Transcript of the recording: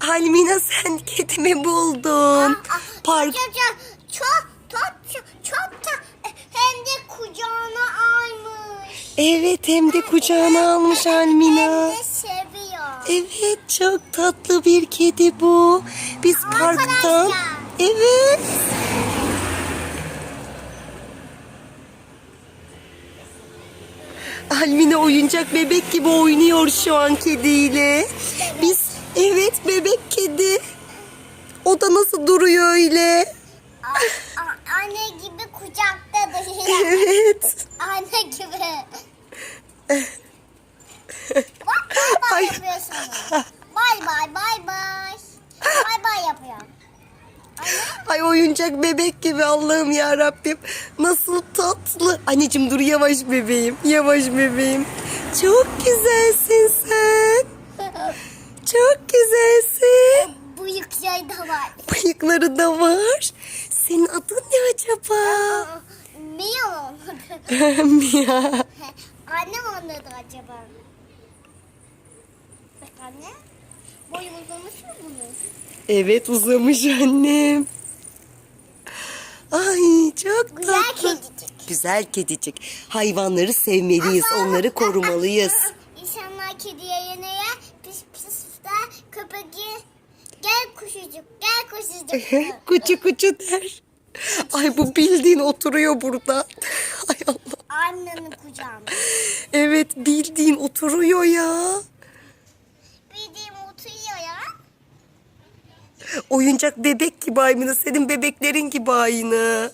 Almina sen kedimi buldun. Park. Çok çok çok çok çok da hem de kucağına almış. Evet hem de kucağına almış Almina. Hem de seviyor. Evet çok tatlı bir kedi bu. Biz parktan... Arkadaşlar. Evet. Almina oyuncak bebek gibi oynuyor şu an kediyle. Biz evet bebek kedi. O da nasıl duruyor öyle? A- a- anne gibi kucakta duruyor. Evet. anne gibi. Bak bay bay Ay. yapıyorsunuz. Bay bay bay bay. Bay bay yapıyor. Ay oyuncak bebek gibi Allah'ım ya Rabbim. Nasıl tatlı. Anneciğim dur yavaş bebeğim. Yavaş bebeğim. Çok güzelsin sen. Çok güzelsin. Bıyıkları da var. Bıyıkları da var. Senin adın ne acaba? Mia olmadı. Mia. Annem anladı acaba. Bak anne. Boyu uzamış mı bunun? Evet uzamış annem. Ay çok Güzel tatlı. kedicik. Güzel kedicik. Hayvanları sevmeliyiz. Onları korumalıyız. İnsanlar kediye yeneye pis pis der köpeği gel kuşucuk gel kuşucuk. kuçu kuçu der. Ay bu bildiğin oturuyor burada. Ay Allah. Annenin kucağında. Evet bildiğin oturuyor ya. Bildiğim oturuyor ya. Oyuncak bebek gibi aynı. Senin bebeklerin gibi aynı.